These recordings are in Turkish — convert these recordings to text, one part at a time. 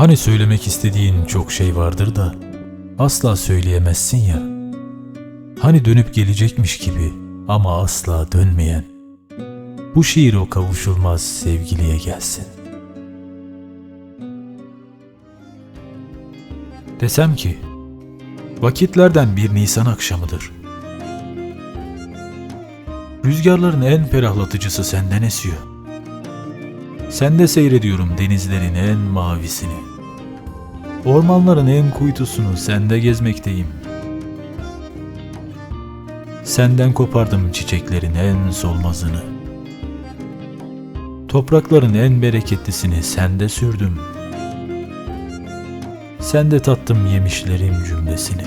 Hani söylemek istediğin çok şey vardır da asla söyleyemezsin ya. Hani dönüp gelecekmiş gibi ama asla dönmeyen. Bu şiir o kavuşulmaz sevgiliye gelsin. Desem ki, vakitlerden bir Nisan akşamıdır. Rüzgarların en ferahlatıcısı senden esiyor. Sende seyrediyorum denizlerin en mavisini. Ormanların en kuytusunu sende gezmekteyim. Senden kopardım çiçeklerin en solmazını. Toprakların en bereketlisini sende sürdüm. Sende tattım yemişlerim cümlesini.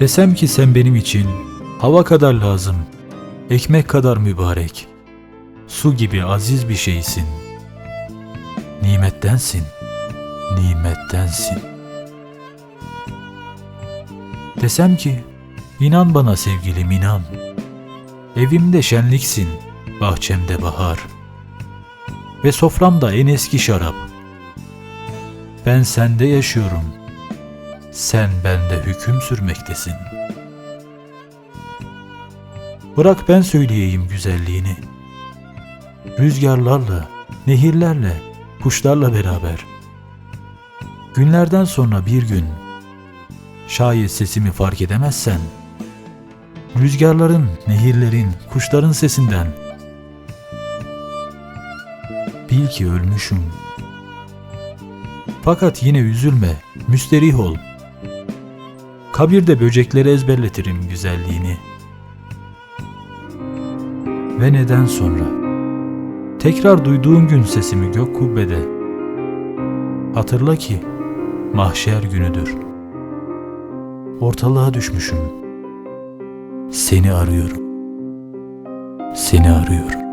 Desem ki sen benim için hava kadar lazım, ekmek kadar mübarek, su gibi aziz bir şeysin. Nimettensin, nimettensin. Desem ki, inan bana sevgilim inan. Evimde şenliksin, bahçemde bahar. Ve soframda en eski şarap. Ben sende yaşıyorum. Sen bende hüküm sürmektesin. Bırak ben söyleyeyim güzelliğini. Rüzgarlarla, nehirlerle, kuşlarla beraber. Günlerden sonra bir gün, şayet sesimi fark edemezsen, rüzgarların, nehirlerin, kuşların sesinden bil ki ölmüşüm. Fakat yine üzülme, müsterih ol. Kabirde böcekleri ezberletirim güzelliğini. Ve neden sonra? Tekrar duyduğun gün sesimi gök kubbede. Hatırla ki mahşer günüdür. Ortalığa düşmüşüm. Seni arıyorum. Seni arıyorum.